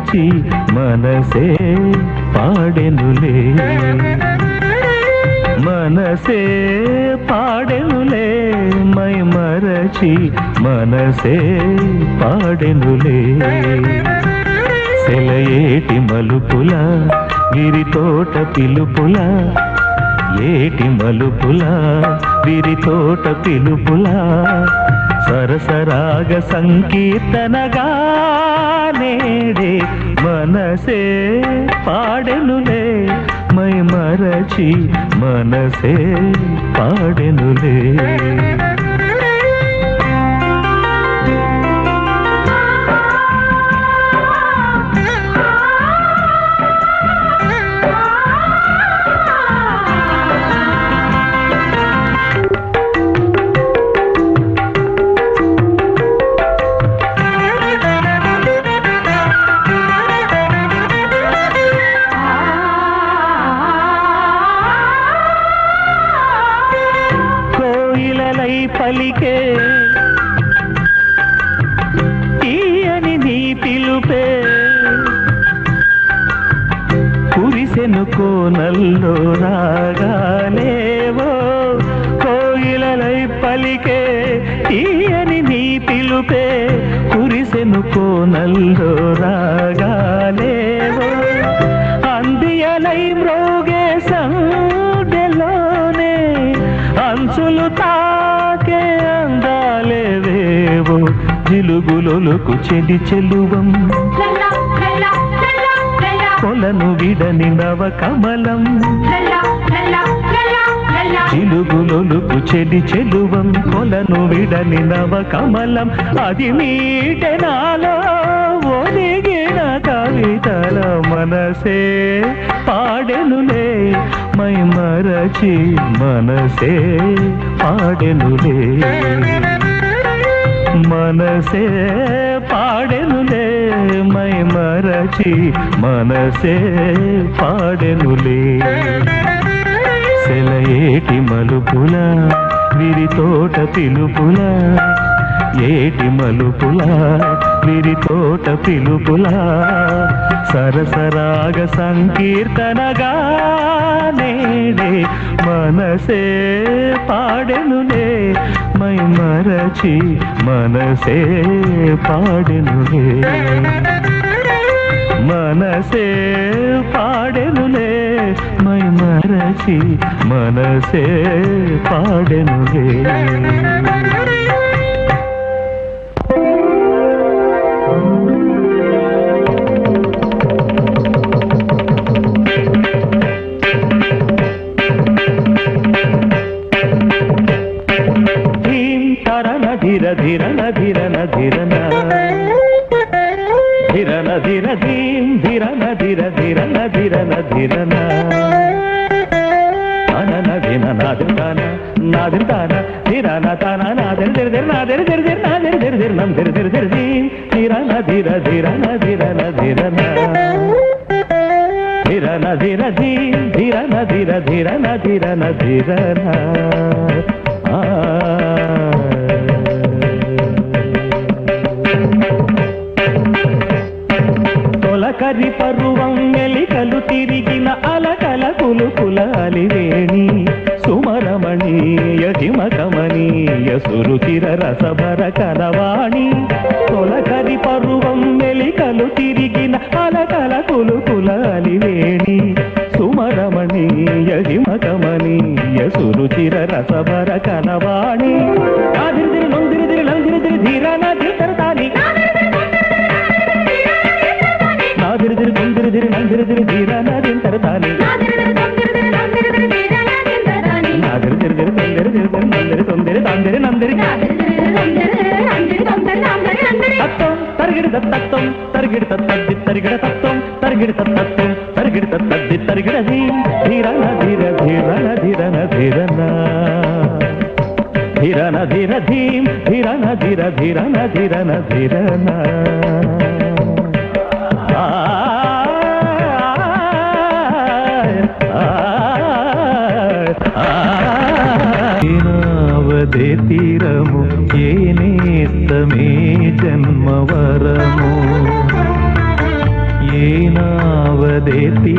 మరచి మనసే పాడెనులే. మనసే పాడెనులే మై మరచి మనసే పాడెనులే. సెలయేటి మలుపుల గిరి తోట పిలుపుల ఏటి మలుపుల విరితోట పిలుపుల సరసరాగ సంకీర్తనగా నేడే మనసే పాడెనులే మై మరచి మనసే పాడెనులే. పలికే. తీయని నీ పిలుపే. కురిసెను కోనల్లో రాగాలేవో కోయిలలై పలికే. తీయని నీ పిలుపే. కురిసెను కోనల్లో రాగాలేవో అందియలై మ్రోగే సండెలోనే అంచులు తా జిలుగులొలుకు చెలి చెలువం. కొలను విడని నవ కమలం. చిలుగులొలుకు చెలి చెలువం. కొలను విడని నవ కమలం. అది మీటెనాలో ఒదిగిన కవితల మనసే. పాడెనులే మై మరచి మనసే. పాడెనులే. మనసే పాడెనులే మై మరచి మనసే పాడెనులే. సెలయేటి మలుపుల విరి తోట పిలుపుల ఏటి మలుపుల కావిరి తోట పిలుపులా సరసరాగ సంకీర్తనగా నేడే మనసే పాడెనులే మై మరచి మనసే పాడెనులే. మనసే పాడెనులే మై మరచి మనసే పాడెనులే. ధిర ధీం ధిరన ధిర నధిర ధిరన ధిరన అనన ధిన నాదిర్తాన నాదిర్తాన ధిరన తన నాదిర్ ధిర ధిర నాదిర్ ధిర ధిర నాదిర్ ధిర ధిర నం ధిర ధిర ధిర ధీం ధిరన ధిర ధిరన ధిరన నధిర ధిరన ధిర ధీం ధిరన ధిర నధిర నధిర నా తొలకరి పరువం మెలికలు తిరిగిన అలకల కులుకుల అలివేణి సుమరమణీయ హిమకమనీయ సురుచిర రసభర కలవాణి. తొలకరి పరువం మెలికలు తిరిగిన అలకల కులుకుల అలివేణి సుమరమణీయ హిమకమనీయ సురుచిర రసభర కలవాణి. ఆదిరిదిరి തരികിട തത്വം തരികിട തത്തത്ത് തരികിട തത്തത്തി തരികിട ധീരന ധീര ധീരന ധീരന ധീരന ധീരന ധീര ധീം ധീരന ധീര ധീരന ധീരന ധീരന ಏನಾವದೆ ತೀರಮು ಏನೇಸ್ತಮೇ ಜನ್ಮವರಮು வீணாவதே தீ